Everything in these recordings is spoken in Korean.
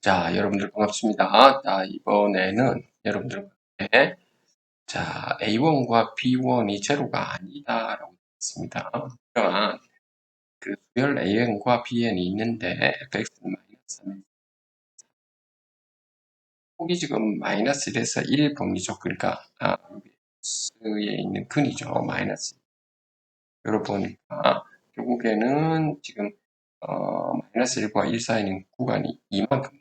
자, 여러분들 반갑습니다. 자, 이번에는 여러분들과 함께 자, A1과 B1이 제로가 아니다라고 했습니다. 그러면 그 수열 AN과 BN이 있는데 fx는 마이너스 3 폭이 지금 마이너스 1에서 1 범위죠. 그러니까 아, X에 있는 근이죠. 마이너스. 여러분 보니까 결국에는 지금 어, 마이너스 1과 1 사이는 구간이 이만큼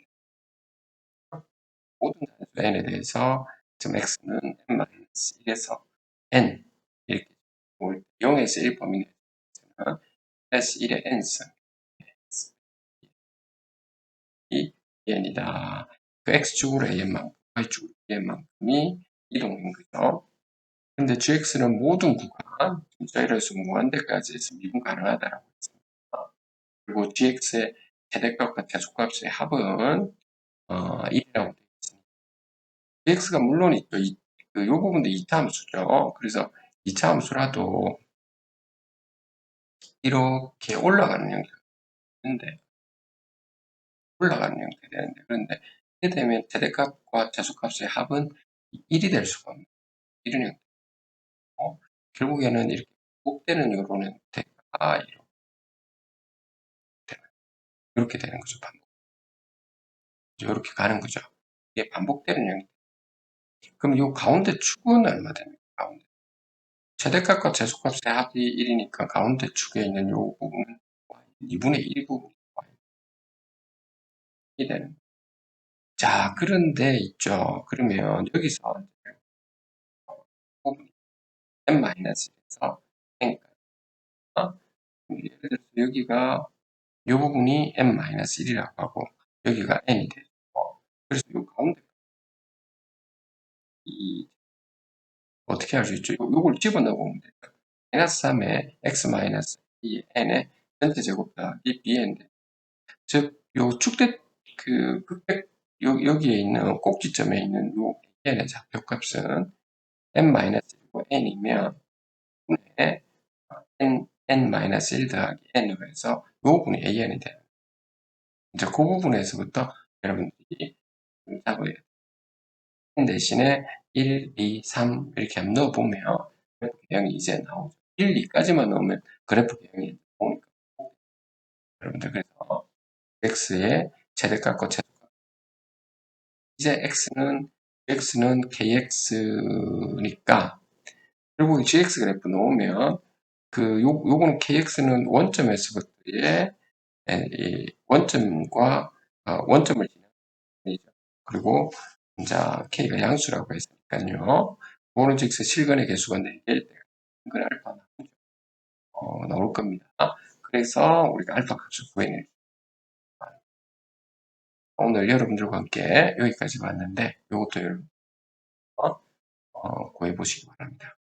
모든 단수 n에 대해서 지금 x는 n-1에서 n 이렇게 올 0에서 1 범위 내에서는 플러스 1의 n승 이 n이다. 그 x축으로 an만큼, y축으로 an만큼이 이동인 거죠. 근데 gx는 모든 구간, 저희로서 무한대까지 해서 미분 가능하다라고 했습니다. 그리고 gx의 최대값과 최소값의 합은 어, 1이라고 되어 gx가 물론 있죠. 이, 그, 요 부분도 2차 함수죠. 그래서 2차 함수라도 이렇게 올라가는 형태가 되는데 올라가는 형태가 되는데 그런데 이렇게 되면 최대값과 최소값의 합은 1이 될 수가 없는 이런 형태. 어, 결국에는 이렇게 반복되는 요런 형태가 이렇게 이렇게 되는 거죠. 반복. 이렇게 가는 거죠. 이게 반복되는 형태. 그럼 요 가운데 축은 얼마 됩니까? 가운데. 최대값과 최소값의 합이 1이니까 가운데 축에 있는 요 부분은 2분의 1 부분이 이 되는. 자, 그런데 있죠. 그러면 여기서 부분이 n-1에서 n까지. 어? 예를 들어서 여기가 이 부분이 n-1이라고 하고 여기가 n이 되죠. 그래서 이 가운데 어떻게 할 수 있죠? 요, 요걸 집어넣어 보면 돼요. 마이너스 3에 x 마이너스 2 n의 전체 제곱 더하기 bn 즉, 요 축대 그 극백 요, 여기에 있는 꼭지점에 있는 요 n의 좌표값은 n 마이너스 1고 n이면 분의 n n 마이너스 1 더하기 n으로 해서 요 부분이 an이 돼요. 이제 그 부분에서부터 여러분들이 돼요. n 대신에 1, 2, 3 이렇게 한번 넣어보면 그래프 개형이 이제 나오죠. 1, 2까지만 넣으면 그래프 개형이 나오니까 여러분들 그래서 x의 최대값과 최소값 이제 x는 x는 kx니까 결국 gx 그래프 놓으면 그 요, 요거는 kx는 원점에서부터의 원점과 어, 원점을 지나죠. 그리고 이제 k가 양수라고 했으니까요. 오른쪽에서 실근의 개수가 4개일 때 이건 알파 어, 나올 겁니다. 그래서 우리가 알파 값을 구해낼 오늘 여러분들과 함께 여기까지 봤는데 이것도 여러분 어, 구해보시기 바랍니다.